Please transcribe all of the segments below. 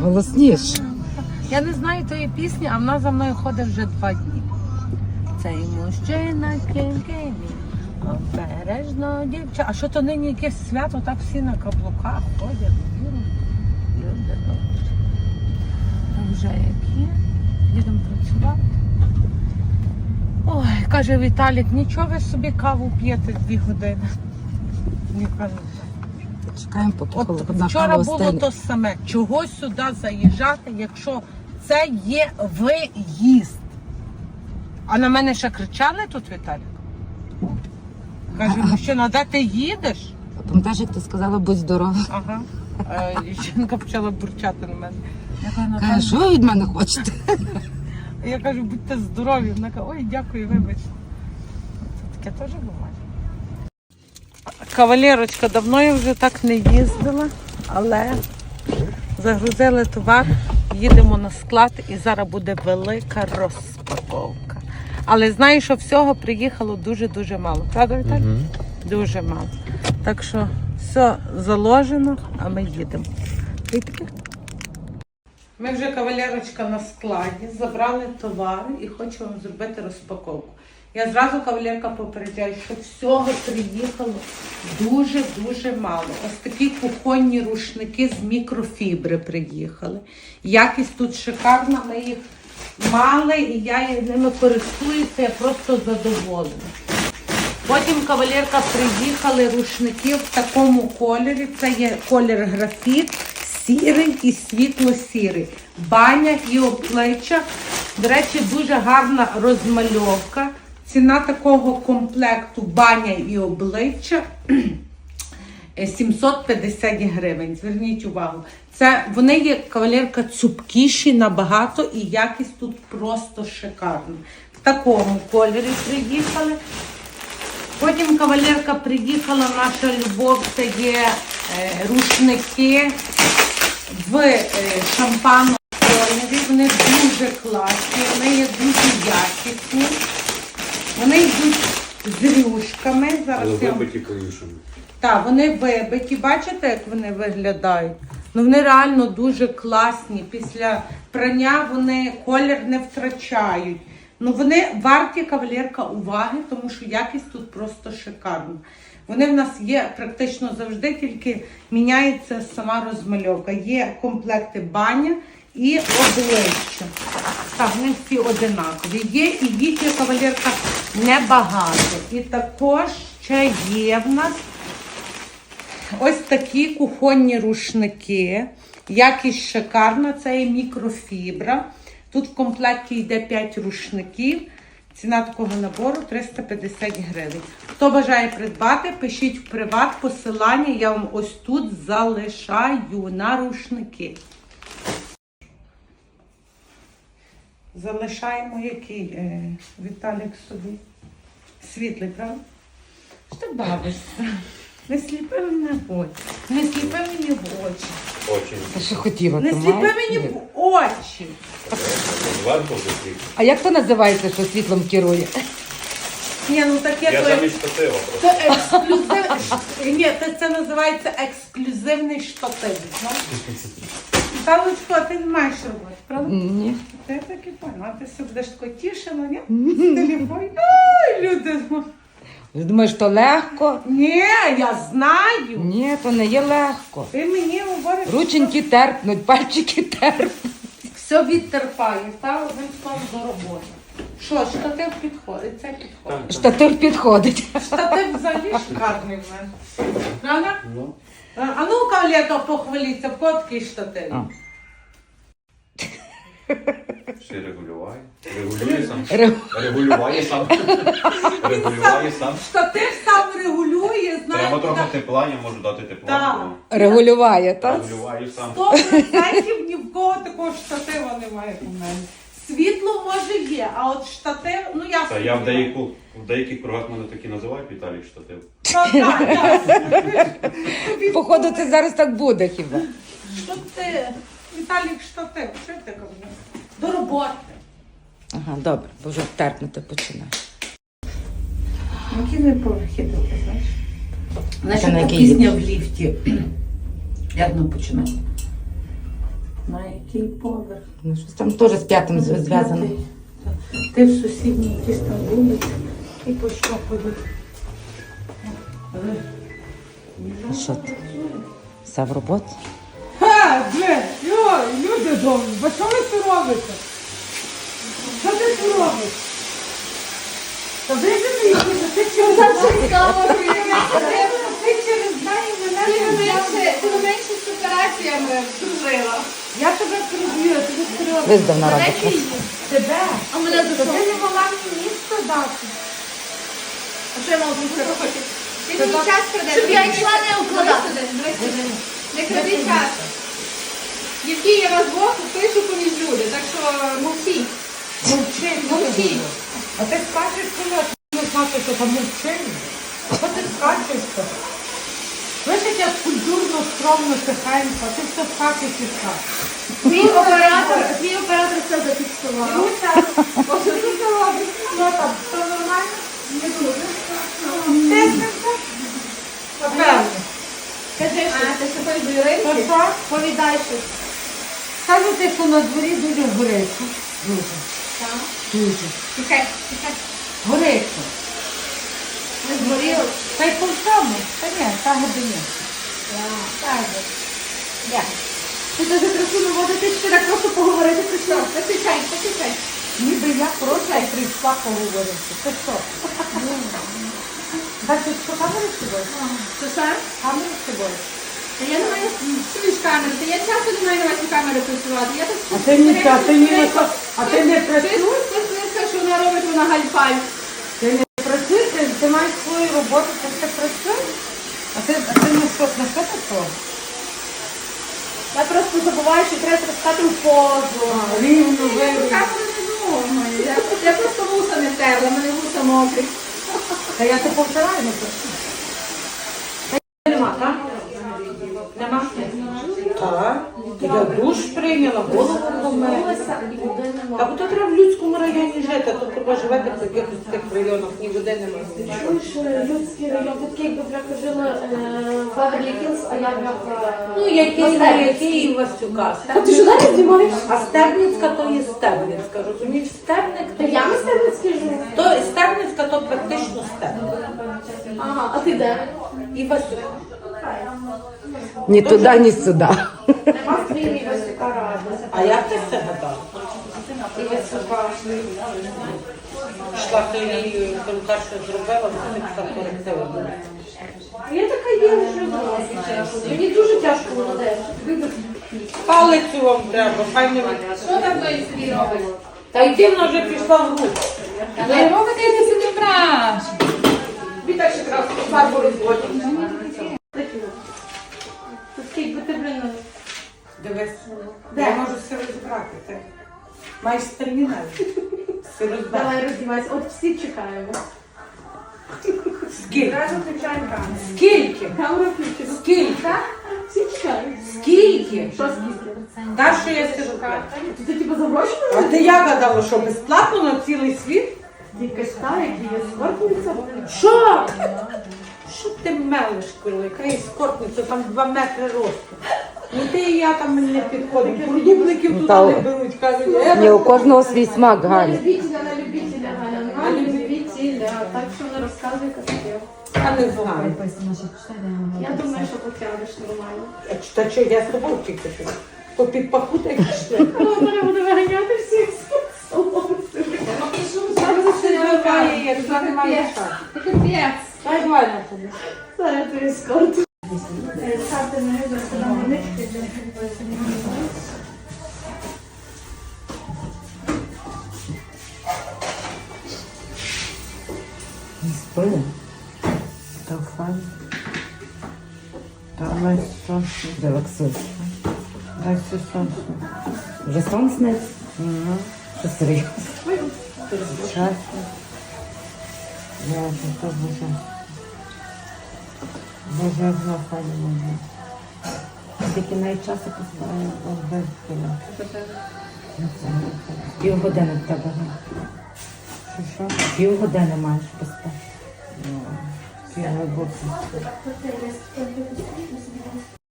Голосніш. Я не знаю тої пісні, а вона за мною ходить вже два дні. Цей мужчина кінкені, обережно дівча. А що то нині якесь свято, так всі на каблуках ходять. віру. Люди вже як є, їдемо працювати. Ой, каже Віталік, нічого ви собі каву п'єте дві години. Я кажу, Чекаємо, поки От холодна вчора кава було остине. то саме. Чого сюди заїжджати, якщо це є виїзд? А на мене ще кричали тут, Віталік? Каже, мужчина, де ти їдеш? Пам'ятаєш, як ти сказала, будь здорова. Ага. Е, Жінка почала бурчати на мене. Я кажу, «Наталя, Каже, що ви від мене хочете? я кажу, будьте здорові. Вона каже, ой, дякую, вибач. Це таке теж буває. Кавалерочка, давно я вже так не їздила, але загрузили товар, їдемо на склад і зараз буде велика розпаковка. Але знаю, що всього приїхало дуже-дуже мало. Правда, Віталій? Дуже мало. Так що все заложено, а ми їдемо. Ми вже кавалерочка на складі, забрали товар і хочу вам зробити розпаковку. Я зразу кавалерка попереджаю, що всього приїхало дуже-дуже мало. Ось такі кухонні рушники з мікрофібри приїхали. Якість тут шикарна, ми їх мали і я ними користуюся, я просто задоволена. Потім кавалерка приїхали рушники в такому кольорі. Це є колір графіт, сірий і світло-сірий. Баня і обличчя. До речі, дуже гарна розмальовка. Ціна такого комплекту баня і обличчя е, 750 гривень. Зверніть увагу. Це вони є кавалерка цупкіші набагато і якість тут просто шикарна. В такому кольорі приїхали. Потім кавалерка приїхала, наша любов, це є е, рушники в е, шампану кольорі. Вони дуже класні, вони є дуже якісні. Вони йдуть з рюшками. Зараз я вам Вибиті каюшами. так, вони вибиті. Бачите, як вони виглядають? Ну вони реально дуже класні. Після прання вони колір не втрачають. Ну вони варті кавалерка уваги, тому що якість тут просто шикарна. Вони в нас є практично завжди, тільки міняється сама розмальовка. Є комплекти баня і обличчя. Так, вони всі одинакові. Є і їх є кавалерка небагато. І також ще є в нас Ось такі кухонні рушники. Якість шикарна, це є мікрофібра. Тут в комплекті йде 5 рушників. Ціна такого набору 350 гривень. Хто бажає придбати, пишіть в приват посилання. Я вам ось тут залишаю на рушники. Залишаємо який е, Віталік собі. Світлий, правда? Що бавишся? Не сліпи мене в очі. Не сліпи мені в очі. Очень. Та що хотіла, Не ти сліпи маєш? мені в очі. А як то називається, що світлом керує? Ні, ну таке Я то замість штатива просто. це ексклюзив. Ні, це, це називається ексклюзивний штатив. знаєш? Павлочко, а ти не маєш робити, правда? Ні. Ти так і поняла. А ти все будеш тако тішила, ні? З телефону. Ой, люди. Ти думаєш, то легко? Ні, я знаю. Ні, то не є легко. Ти мені говориш, Рученьки терпнуть, пальчики терпнуть. все відтерпає, та одним словом до роботи. Що, штатив підходить, це підходить. Штатив підходить. Штатив взагалі шикарний в мене. Правда? Ну. А а ну, кавалерка, похваліться, в кого такий штатив? А. Ще регулюває. Регулює сам. Ре- Регулюває сам. Регулює сам. Штатив сам регулює, Треба знаєте, трохи тепла, я можу дати тепла. Так. Регулюває, так? Регулює сам. 100% ні в кого такого штатива немає у мене. Світло може є, а от штатив, ну я Та я в деяку, в деяких кругах мене такі називають Віталій штатив. Так, так, Тобі Походу, це зараз так буде хіба. Що ти, Віталік, штатив, що ти кажеш? До роботи. Ага, добре, бо вже терпнути починає. Які не поверхи знаєш? Знаєш, Та пісня в ліфті. Як нам починати? На який поверх? Ну, щось там теж з п'ятим зв'язано. Ти в сусідній якісь там вулиці і поштопали. Що ти? Все в роботі? Ха, блин, люди добрі, бо що ви це робите? Що ти це робиш? Та ви ж не їдете, ти через ти через неї мене не Ти менше з операціями дружила. Я тебе кружую, тобі серйозно. Виздав на раду. Тебе? А мене Та за ти не могла мені місто дати. А що я мала зробити? Ти мені час крадеш. Щоб я йшла не укладати. Не кради час. Євгенія вас Бог пишу поміж люди, так що мовчіть. Мовчи, Мовчіть. А ти скачеш, коли я не знати, що там мовчи. Що ти скачеш? то? Слышите, як культурно, скромно, тихенько, а ти все скачеш і скачеш. Твій оператор, твій оператор все зафіксував. Ось що ти робиш? Що там, все нормально? Не дуже. Тиснемося? Напевно. Кажи, що ти що Іринки? що? Повідай щось. Кажете, що на дворі дуже горячо. Дуже. Так. Дуже. Тихай, тихай. Горячо. Ми згоріли. Та й по. Та ні, та годині. Так. Так. Ти дуже красиво водити, чи так просто поговорити прийшла. Посичай, посичай. Ніби я просто прийшла поговорити. Ти що? Так, ти що камери з тобою? Що що? Камери з тобою? Я не маю чуєш та я часто не маю на ваші камери працювати. Я так А ти ні, а ти ні, на що- а ти не працюєш? Ти що вона робить, вона гальпаль. Ти не працюєш, ти, ти маєш свою роботу, ти все працюєш? А ти, а ти на що, на що ти то? Я просто забуваю, що треба стати в позу. Рівно, Я вирівно. камеру не думаю. Я, я просто вуса не втерла, мене вуса мокрі. Та я ти повторяю, не працюю. Нема, так? Нема? Так. Я душ прийняла, голову помила. Та бо то треба в людському районі жити, а то треба живете в якихось тих районах, ні немає. Чуєш, людський район, такий якби бляха жила в Беверлі Хіллз, а я бляха... Ну, який на який і Васюка. А ти ж далі знімаєш? А Стебницька то є Стебницька, розумієш? Стебник Та я на Стебницькій живу. то Стебницька то практично Стебник. Ага, а ти де? І Васюка. Ні туди, ні сюди. Нема в Києві А як ти це гадала? І Васюка. Йшла то її перукар, що зробила, вони так корективи були. Я така є вже досить. Мені дуже тяжко воно. Палицю вам треба, файно від... Що там той собі робить? Та йди вона вже пішла в руку. Не робите, я собі браш. Так ще красу фарбу розводять. Тут якби ти, блін, Дивись, я можу все розібрати. Ти маєш стермінал. Все давай роздівайся. От всі чекаємо. Скільки? Разом включаємо камеру. Скільки? Камера включена. Скільки? Всі чекають. Скільки? Що скільки? Та, що я скажу? Ти типу за гроші? А ти я гадала, що безплатно на цілий світ? Якась та, які є скорпниця. Що? Що ти мелиш, коли? Яка ескортниця, там два метри росту. Ну ти і я там не підходимо. Продубликів туди Та- не беруть, кажуть, я Ні, у кожного свій смак, На Галя. любителя, на любителя, Галя. На любителя. Так що не розказуй казки. я не знаю. Я думаю, що потягнеш нормально. А чи- Та що, я з тобою тільки що? То під пахут як йшли. Ну, мене буде виганяти всіх з салону. Зараз це не вимагає, як немає часу. Ти капець. На тобі. Зараз ти ескорт. Карти не видно, на нитки. Не спили. Та файн. Давай сонце. Релаксуй. Дай все сонце. Вже сон сниться? Угу. Що серйозно? Часно. Я вже то боже. Як можна. Скільки навіть часу поставили? Обвезти. Півгодини в тебе. Що що? Півгодини маєш поспати. Я глибоко.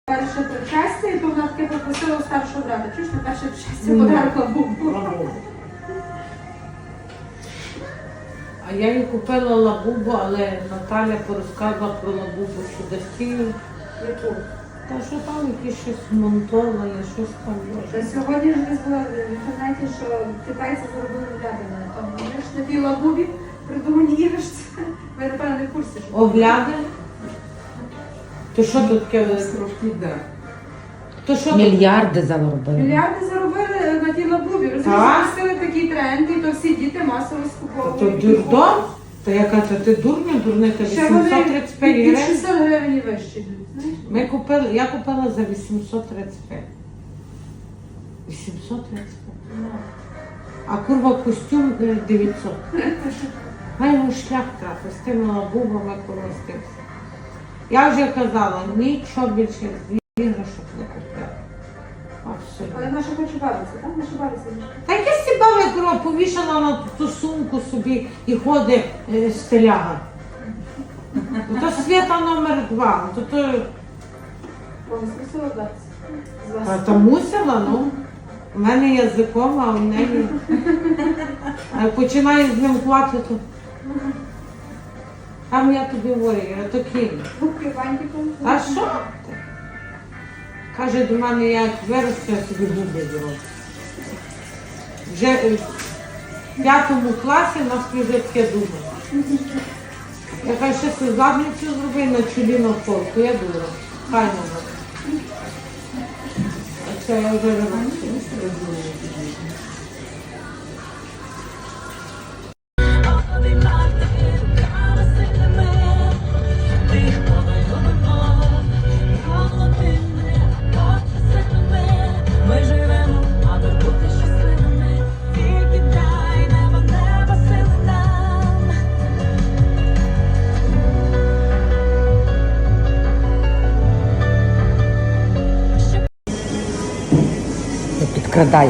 Перше причай, старшого брата. Чуєш, на перше щастя подарила бубу. А я їй купила лабубу, але Наталя порозказувала про лабубу, що десь Яку? Та що там якісь щось монтоване, щось там Та. Сьогодні ж десь була в інтернеті, що китайці зробили оглядини. Там вони ж на тій лабубі придумані іграшці. Ви, напевно, не в курсі. що- Огляди? То що тут таке? То що тут? Мільярди заробили. Мільярди заробили тій лабубі. Так? Такий тренд, і то всі діти масово То скуповують. дурдом? Та яка це ти дурня, дурника, Ще вони 835 від гривень. 600 гривень і вище йдуть. знаєш? Ми купили, я купила за 835. 835. А курва костюм е, 900. Хай його шлях трапив з тими лабубами колостився. Я вже казала, нічого більше з іграшок не купила. Але наша хоче бавитися, так? Наша бавиться. Та якась ці баба курва повішала на ту сумку собі і ходить е, стиляга. Ну, То свята номер два. То, то. З вас. Та, та мусила, ну. У мене язиком, а у неї. А починаю з ним плати, то. Там я тобі говорю, я то кину. Губки. А що ти? Каже до мене, я виросту, я собі губи зроблю. Вже е, в п'ятому класі нас вже таке думає. Я кажу, що це задницю зроби на чолі на форку, я дура. Хай не. А це я вже ремонтую. Ми Тебе.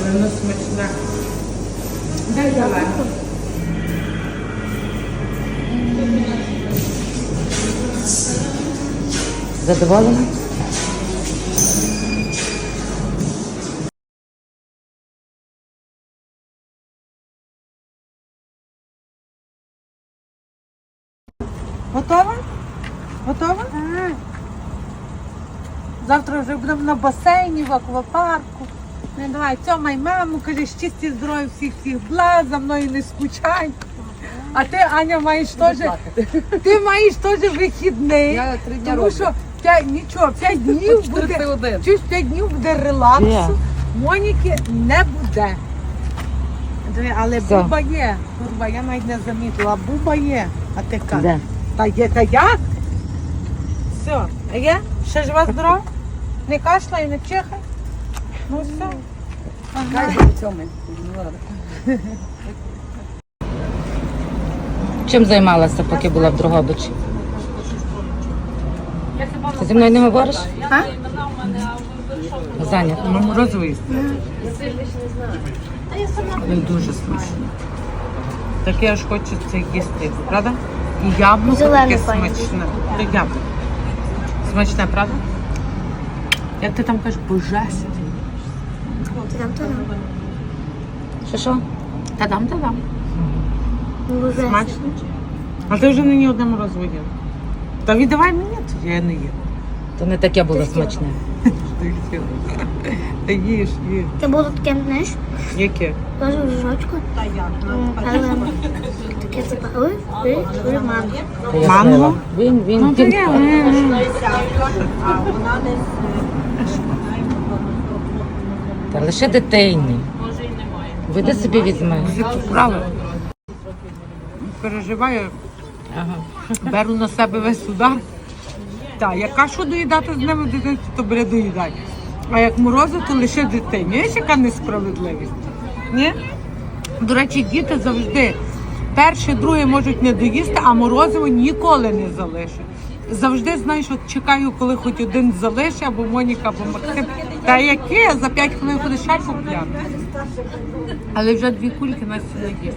Але воно смачне. Дай давай. Задоволена? Готова? Готова? Завтра вже будемо на басейні, в аквапарку. Не давай, цьомай маму, каже, щасті здоров'я всіх всіх благ, за мною не скучай. А ти, Аня, маєш теж, ти маєш теж вихідний. Я три дня тому що п'ять, нічого, п'ять днів буде, чуєш, п'ять днів буде релаксу, Є. Моніки не буде. Диви, Але Все. буба є. Курва, я навіть не замітила, буба є. А ти кажеш? Де? Та є, та як? Все, а є? Ще жива здорова? Не кашляй, не чихай? Ну все. Ага. Чим займалася, поки була в Дрогобичі? Ти зі мною не говориш? А? Зайнята. Ну, морозиво Він дуже смачний. Таке аж хочеться їсти, правда? І яблуко таке смачне. Яблуко. Смачне, правда? Як ти там кажеш, божественне. Що що? Та дам, та дам. Смачно. А ти вже нині одне морозиво їв. Та віддавай мені, то я не їм. То не таке було смачне. Та їж, їж. Це було таке, знаєш, Яке? теж в жочку. Але таке типа, ой, ой, ой, мама. Пояснила. Манго? Він, він, Ну, він. таке. м. Та лише дитині. Види собі візьми. Правильно. Переживаю, Ага. беру на себе весь удар. Так, як кашу доїдати з ними в дитинстві, то бере доїдай. А як морозу, то лише дитині. Ось яка несправедливість. Ні? До речі, діти завжди перше, друге можуть не доїсти, а морозиво ніколи не залишать. Завжди знаєш, що чекаю, коли хоч один залишить, або Моніка, або Максим. Та яке? За п'ять хвилин буде ще купляти. Але вже дві кульки нас не є.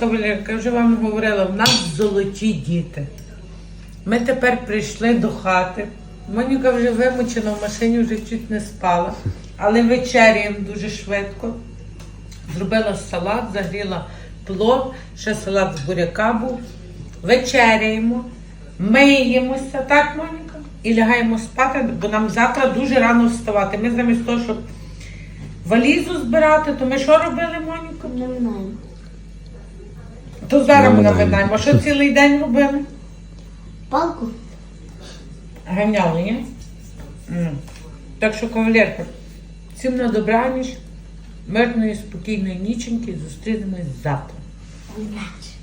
Кавалерка, вже вам говорила, в нас золоті діти. Ми тепер прийшли до хати. Моніка вже вимучена в машині, вже чуть не спала. Але вечеряємо дуже швидко. Зробила салат, загріла плов, ще салат з буряка був. Вечеряємо, миємося, так, Моніка? І лягаємо спати, бо нам завтра дуже рано вставати. Ми замість того, щоб валізу збирати, то ми що робили, Моніка? Не знаю. То зараз ми Наминаємо. навинаємо. А що цілий день робили? Палку? Ганяли, ні? М. Так що, кавалерка, всім на добраніч, мирної, спокійної ніченьки зустрінемось завтра. М'яч.